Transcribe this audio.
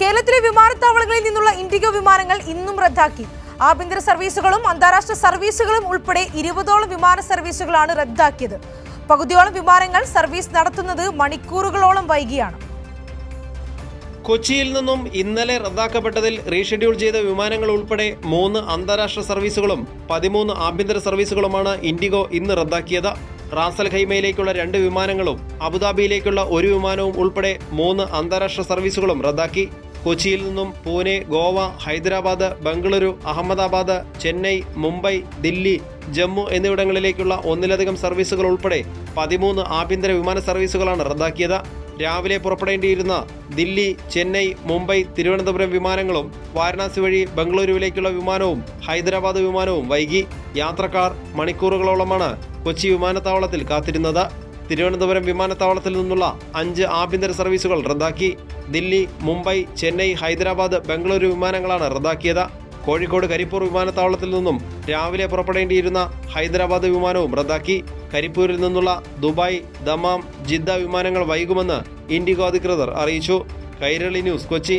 കേരളത്തിലെ വിമാനത്താവളങ്ങളിൽ നിന്നുള്ള ഇൻഡിഗോ വിമാനങ്ങൾ ഇന്നും റദ്ദാക്കി. ആഭ്യന്തര സർവീസുകളും അന്താരാഷ്ട്ര സർവീസുകളും ഉൾപ്പെടെ ഇരുപതോളം വിമാന സർവീസുകളാണ് റദ്ദാക്കിയത്. പകുതിയോളം വിമാനങ്ങൾ സർവീസ് നടത്തുന്നത് മണിക്കൂറുകളോളം വൈകിയാണ്. കൊച്ചിയിൽ നിന്നും ഇന്നലെ റദ്ദാക്കപ്പെട്ടതിൽ റീഷെഡ്യൂൾ ചെയ്ത വിമാനങ്ങൾ ഉൾപ്പെടെ മൂന്ന് അന്താരാഷ്ട്ര സർവീസുകളും പതിമൂന്ന് ആഭ്യന്തര സർവീസുകളുമാണ് ഇൻഡിഗോ ഇന്ന് റദ്ദാക്കിയത്. റാസൽ ഖൈമയിലേക്കുള്ള രണ്ട് വിമാനങ്ങളും അബുദാബിയിലേക്കുള്ള ഒരു വിമാനവും ഉൾപ്പെടെ മൂന്ന് അന്താരാഷ്ട്ര സർവീസുകളും റദ്ദാക്കി. കൊച്ചിയിൽ നിന്നും പൂനെ ഗോവ ഹൈദരാബാദ് ബംഗളൂരു അഹമ്മദാബാദ് ചെന്നൈ മുംബൈ ദില്ലി ജമ്മു എന്നിവിടങ്ങളിലേക്കുള്ള ഒന്നിലധികം സർവീസുകൾ ഉൾപ്പെടെ പതിമൂന്ന് ആഭ്യന്തര വിമാന സർവീസുകളാണ് റദ്ദാക്കിയത്. രാവിലെ പുറപ്പെടേണ്ടിയിരുന്ന ദില്ലി ചെന്നൈ മുംബൈ തിരുവനന്തപുരം വിമാനങ്ങളും വാരണാസി വഴി ബംഗളൂരുവിലേക്കുള്ള വിമാനവും ഹൈദരാബാദ് വിമാനവും വൈകി. യാത്രക്കാർ മണിക്കൂറുകളോളമാണ് കൊച്ചി വിമാനത്താവളത്തിൽ കാത്തിരുന്നത്. തിരുവനന്തപുരം വിമാനത്താവളത്തിൽ നിന്നുള്ള അഞ്ച് ആഭ്യന്തര സർവീസുകൾ റദ്ദാക്കി. ദില്ലി മുംബൈ ചെന്നൈ ഹൈദരാബാദ് ബംഗളൂരു വിമാനങ്ങളാണ് റദ്ദാക്കിയത്. കോഴിക്കോട് കരിപ്പൂർ വിമാനത്താവളത്തിൽ നിന്നും രാവിലെ പുറപ്പെടേണ്ടിയിരുന്ന ഹൈദരാബാദ് വിമാനവും റദ്ദാക്കി. കരിപ്പൂരിൽ നിന്നുള്ള ദുബായ് ദമാം ജിദ്ദ വിമാനങ്ങൾ വൈകുമെന്ന് ഇൻഡിഗോ അധികൃതർ അറിയിച്ചു. കൈരളി ന്യൂസ് കൊച്ചി.